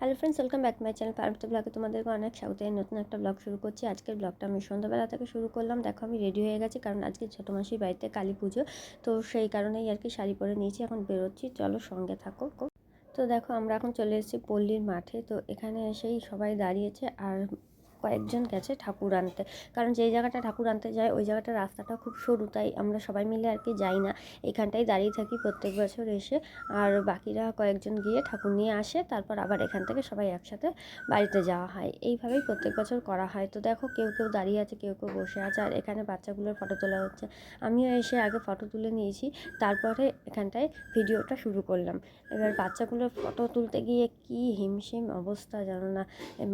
Hello friends welcome back my channel farms ব্লগে তোমাদেরকে অনেক স্বাগত। এই নতুন একটা ব্লগ শুরু করছি। আজকের ব্লগটা আমি সন্ধ্যাবেলা থেকে শুরু করলাম। দেখো, আমি রেডি হয়ে গেছি, কারণ আজকে ছোট মাসির বাড়িতে কালী পুজো। তো সেই কারণেই আর কি শাড়ি পরে নিয়েছি, এখন বেরোচ্ছি। চলো সঙ্গে থাকো। তো দেখো, আমরা এখন চলে এসেছি পল্লীর মাঠে। তো এখানে এসেই সবাই দাঁড়িয়েছে। আর কয়েকজন গেছে ঠাকুর আনতে। কারণ যেই জায়গাটা ঠাকুর আনতে যায়, ওই জায়গাটা রাস্তাটা খুব সরু, তাই আমরা সবাই মিলে আর কি যাই না। এখানটাই দাঁড়িয়ে থাকি প্রত্যেক বছর এসে। আর বাকিরা কয়েকজন গিয়ে ঠাকুর নিয়ে আসে, তারপর আবার এখান থেকে সবাই একসাথে বাড়িতে যাওয়া হয়। এইভাবেই প্রত্যেক বছর করা হয়। তো দেখো, কেউ কেউ দাঁড়িয়ে আছে, কেউ কেউ বসে আছে, আর এখানে বাচ্চাগুলোর ফটো তোলা হচ্ছে। আমিও এসে আগে ফটো তুলে নিয়েছি, তারপরে এখানটায় ভিডিওটা শুরু করলাম। এবার বাচ্চাগুলোর ফটো তুলতে গিয়ে কি হিমশিম অবস্থা জানো না।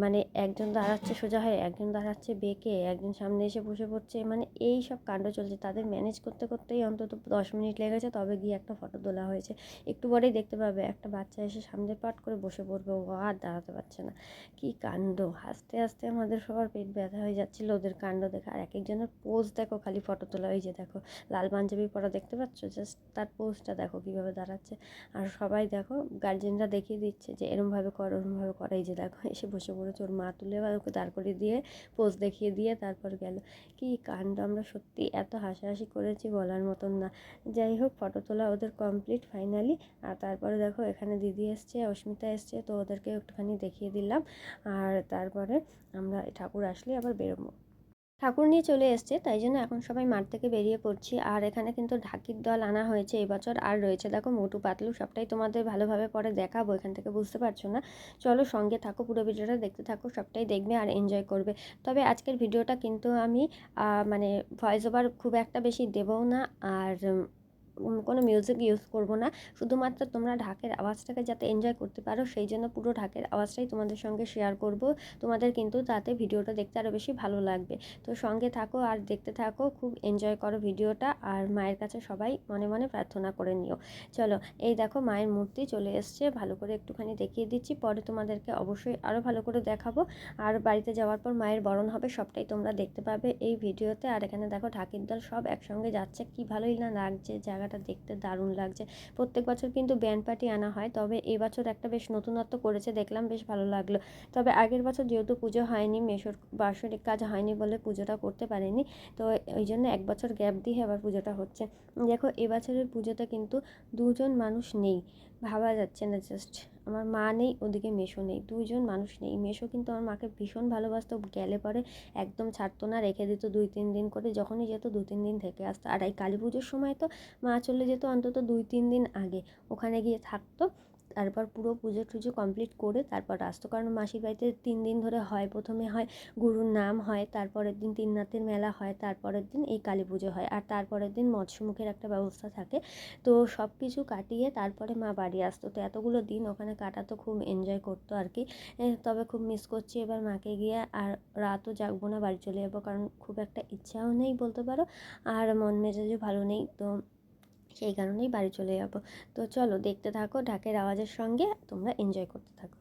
মানে একজন দাঁড়াচ্ছে সোজা হয়, একজন দাঁড়াচ্ছে বেঁকে, একজন সামনে এসে বসে পড়ছে মানে এই সব কাণ্ড চলছে। তাদের ম্যানেজ করতে করতেই অন্তত দশ মিনিট লেগেছে তবে গিয়ে একটা ফটো তোলা হয়েছে। একটু পরেই দেখতে পাবে, একটা বাচ্চা এসে সামনে পাট করে বসে পড়বে, ও আর দাঁড়াতে পারছে না। কি কাণ্ড! হাসতে হাসতে আমাদের সবার পেট ব্যথা হয়ে যাচ্ছিল ওদের কাণ্ড দেখে। আর এক একজনের পোজ দেখো, খালি ফটো তোলা হয়েছে দেখো, লাল পাঞ্জাবি পরা, দেখতে পাচ্ছ? জাস্ট তার পোজটা দেখো কীভাবে দাঁড়াচ্ছে। আর সবাই দেখো গার্জেনরা দেখিয়ে দিচ্ছে যে, এরমভাবে কর, ওরমভাবে কর। এই যে দেখো, এসে বসে পড়েছে, ওর মা তুলে ওকে দাঁড় করে দিয়ে পোজ দেখিয়ে দিয়ে তারপর গেল। কি কাণ্ড, আমরা সত্যি এত হাসাহাসি করেছি বলার মতন না। যাই হোক ফটো তোলা ওদের কমপ্লিট ফাইনালি আর তারপরে দেখো, এখানে দিদি এসছে, অস্মিতা এসছে, তো ওদেরকে একটুখানি দেখিয়ে দিলাম। আর তারপরে আমরা ঠাকুর আসলে আবার বেরোবো। ঠাকুর নিয়ে চলে এসছে, তাই জন্য এখন সবাই মাঠ থেকে বেরিয়ে পড়ছি। আর এখানে কিন্তু ঢাকির দল আনা হয়েছে এবছর, আর রয়েছে দেখো মোটু পাতলু, সবটাই তোমাদের ভালোভাবে পরে দেখাবো, এখান থেকে বুঝতে পারছ না? চলো সঙ্গে থাকো, পুরো ভিডিওটা দেখতে থাকো, সবটাই দেখবে আর এনজয় করবে। তবে আজকের ভিডিওটা কিন্তু আমি মানে ভয়েস ওভার খুব একটা বেশি দেবও না, আর কোনো মিউজিক ইউজ করব না। শুধুমাত্র তোমরা ঢাকের আওয়াজটাকে যাতে এনজয় করতে পারো, সেই জন্য পুরো ঢাকের আওয়াজটাই তোমাদের সঙ্গে শেয়ার করব। তোমাদের কিন্তু তাতে ভিডিওটা দেখতে আরও বেশি ভালো লাগবে। তো সঙ্গে থাকো আর দেখতে থাকো, খুব এনজয় করো ভিডিওটা আর মায়ের কাছে সবাই মনে মনে প্রার্থনা করে নিও। চলো, এই দেখো মায়ের মূর্তি চলে এসছে, ভালো করে একটুখানি দেখিয়ে দিচ্ছি। পরে তোমাদেরকে অবশ্যই আরও ভালো করে দেখাবো। আর বাড়িতে যাওয়ার পর মায়ের বরণ হবে, সবটাই তোমরা দেখতে পাবে এই ভিডিওতে। আর এখানে দেখো ঢাকির দল সব একসঙ্গে যাচ্ছে, কি ভালোই না লাগছে জায়গা জায়গাটা দেখতে দারুণ লাগছে। প্রত্যেক বছর কিন্তু ব্যান্ড পার্টি আনা হয়, তবে এবছর একটা বেশ নতুনত্ব করেছে, দেখলাম বেশ ভালো লাগল। তবে আগের বছর যেহেতু পুজো হয়নি, মেশোর বার্ষিক কাজ হয়নি বলে পুজোটা করতে পারেনি, তো ওই জন্য এক বছর গ্যাপ দিয়ে আবার পুজোটা হচ্ছে। দেখো, এবছরের পুজোতে কিন্তু দুজন মানুষ নেই, ভাবা যাচ্ছে না জাস্ট আমার মা নেই, ওদিকে মেশো নেই, দুইজন মানুষ নেই। মেশো কিন্তু আমার মাকে ভীষণ ভালোবাসতো, গেলে পরে একদম ছাড়তো না, রেখে দিত দুই, তিন দিন করে, যখনই যেত দু তিন দিন থেকে আসতো। আর এই কালী পুজোর সময় তো মা চলে যেত অন্তত দুই, তিন দিন আগে। ওখানে গিয়ে থাকতো। তারপর পুরো পুজো টুজো কমপ্লিট করে তারপর আসতো কারণ মাসির বাড়িতে তিন দিন ধরে হয়। প্রথমে হয় গুরুর নাম হয়, তারপরের দিন তিন নাথের মেলা হয়, তারপরের দিন এই কালী পুজো হয়। আর তারপরের দিন মৎস্যমুখের একটা ব্যবস্থা থাকে। তো সব কিছু কাটিয়ে তারপরে মা বাড়ি আসতো। তো এতগুলো দিন ওখানে কাটাতো, খুব এনজয় করতো আর কি। তবে খুব মিস করছি এবার মাকে গিয়ে। আর রাতও জাগবো না, বাড়ি চলে যাব, কারণ খুব একটা ইচ্ছাও নেই বলতে পারো। আর মন মেজাজও ভালো নেই। তো সেই কারণেই বাড়ি চলে যাব। তো চলো দেখতে থাকো ঢাকের আওয়াজের সঙ্গে, তোমরা এনজয় করতে থাকো।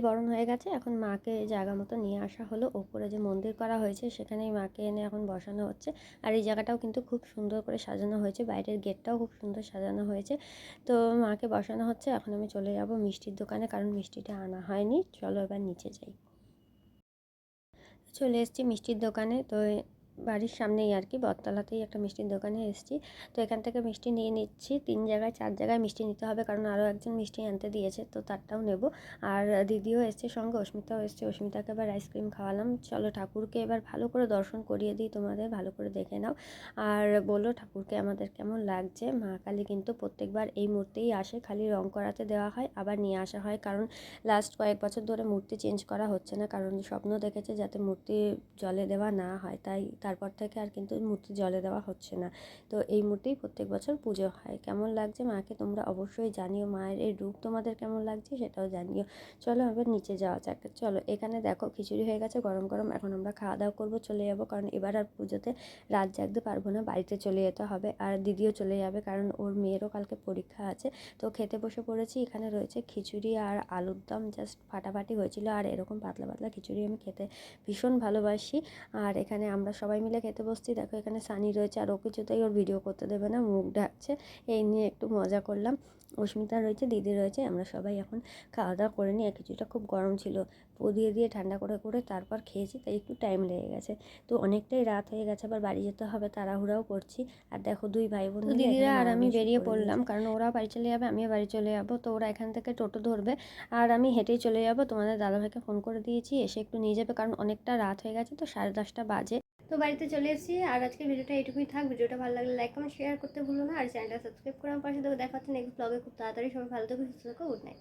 বরণ হয়ে গেছে। এখন মাকে জায়গা মতো নিয়ে আসা হলো। ওপরে যে মন্দির করা হয়েছে, সেখানেই মাকে এনে এখন বসানো হচ্ছে। আর এই জায়গাটাও কিন্তু খুব সুন্দর করে সাজানো হয়েছে। বাইরের গেটটাও খুব সুন্দর সাজানো হয়েছে। তো মাকে বসানো হচ্ছে। এখন আমি চলে যাব মিষ্টির দোকানে, কারণ মিষ্টিটা আনা হয়নি। চলো এবার নিচে যাই। চলে এসেছি মিষ্টির দোকানে। তো বাড়ির সামনেই আর কি, বটতলাতেই একটা মিষ্টির দোকানে এসেছি। তো এখান থেকে মিষ্টি নিয়ে নিচ্ছি, তিন জায়গায় চার জায়গায় মিষ্টি নিতে হবে, কারণ আরও একজন মিষ্টি আনতে দিয়েছে, তো তারটাও নেব। আর দিদিও এসছে সঙ্গে, অস্মিতাও এসছে, অস্মিতাকে এবার আইসক্রিম খাওয়ালাম। চলো ঠাকুরকে এবার ভালো করে দর্শন করিয়ে দিই, তোমাদের ভালো করে দেখে নাও। আর বলো ঠাকুরকে আমাদের কেমন লাগছে? মা কালী কিন্তু প্রত্যেকবার এই মূর্তিই আসে, খালি রং করাতে দেওয়া হয়, আবার নিয়ে আসা হয়, কারণ লাস্ট কয়েক বছর ধরে মূর্তি চেঞ্জ করা হচ্ছে না, কারণ স্বপ্ন দেখেছে যাতে মূর্তি জলে দেওয়া না হয়, তাই তারপর থেকে আর কিন্তু মূর্তি জলে দেওয়া হচ্ছে না। তো এই মূর্তিই প্রত্যেক বছর পুজো হয়। কেমন লাগছে মাকে তোমরা অবশ্যই জানিও। মায়ের এই রূপ তোমাদের কেমন লাগছে সেটাও জানিও। চলো এবার নিচে যাওয়া যাক। চলো, এখানে দেখো খিচুড়ি হয়ে গেছে, গরম গরম। এখন আমরা খাওয়া দাওয়া করব, চলে যাব। কারণ এবার আর পুজোতে রাত জাগতে পারব না, বাড়িতে চলে যেতে হবে। আর দিদিও চলে যাবে কারণ ওর মেয়েরও কালকে পরীক্ষা আছে। তো খেতে বসে পড়েছি। এখানে রয়েছে খিচুড়ি আর আলুর দম জাস্ট ফাটাফাটি হয়েছিল। আর এরকম পাতলা পাতলা খিচুড়ি আমি খেতে ভীষণ ভালোবাসি। আর এখানে আমরা সবাই মিলে খেতে বসছি। দেখো এখানে সানি রয়েছে আর ও কিছুতেই ওর ভিডিও করতে দেবে না মুখ ঢাকছে। এই নিয়ে একটু মজা করলাম। অস্মিতা রয়েছে দিদি রয়েছে আমরা সবাই এখন খাওয়া দাওয়া করে নিই কিছুটা খুব গরম ছিল। পো দিয়ে দিয়ে ঠান্ডা করে করে তারপর খেয়েছি তাই একটু টাইম লেগে গেছে। তো অনেকটাই রাত হয়ে গেছে আবার বাড়ি যেতে হবে তাড়াহুড়াও করছি। আর দেখো দুই ভাই বোন দিদিরা আর আমি বেরিয়ে পড়লাম কারণ ওরাও বাড়ি চলে যাবে আমিও বাড়ি চলে যাব। তো ওরা এখান থেকে টোটো ধরবে আর আমি হেঁটেই চলে যাব। তোমাদের দাদাভাইকে ফোন করে দিয়েছি এসে একটু নিয়ে যাবে কারণ অনেকটা রাত হয়ে গেছে তো সাড়ে দশটা বাজে। তো বাড়িতে চলে এসেছি। আর আজকে ভিডিওটা এইটুকুই থাক। ভিডিওটা ভালো লাগলে লাইক কমেন্ট শেয়ার করতে ভুলো না। আর চ্যানেলটা সাবস্ক্রাইব করে আমার পাশে থেকে। দেখা হচ্ছে নেক্সট ব্লগে খুব তাড়াতাড়ি সবাই ভালো থেকো, সুস্থ থাকো গুড নাইট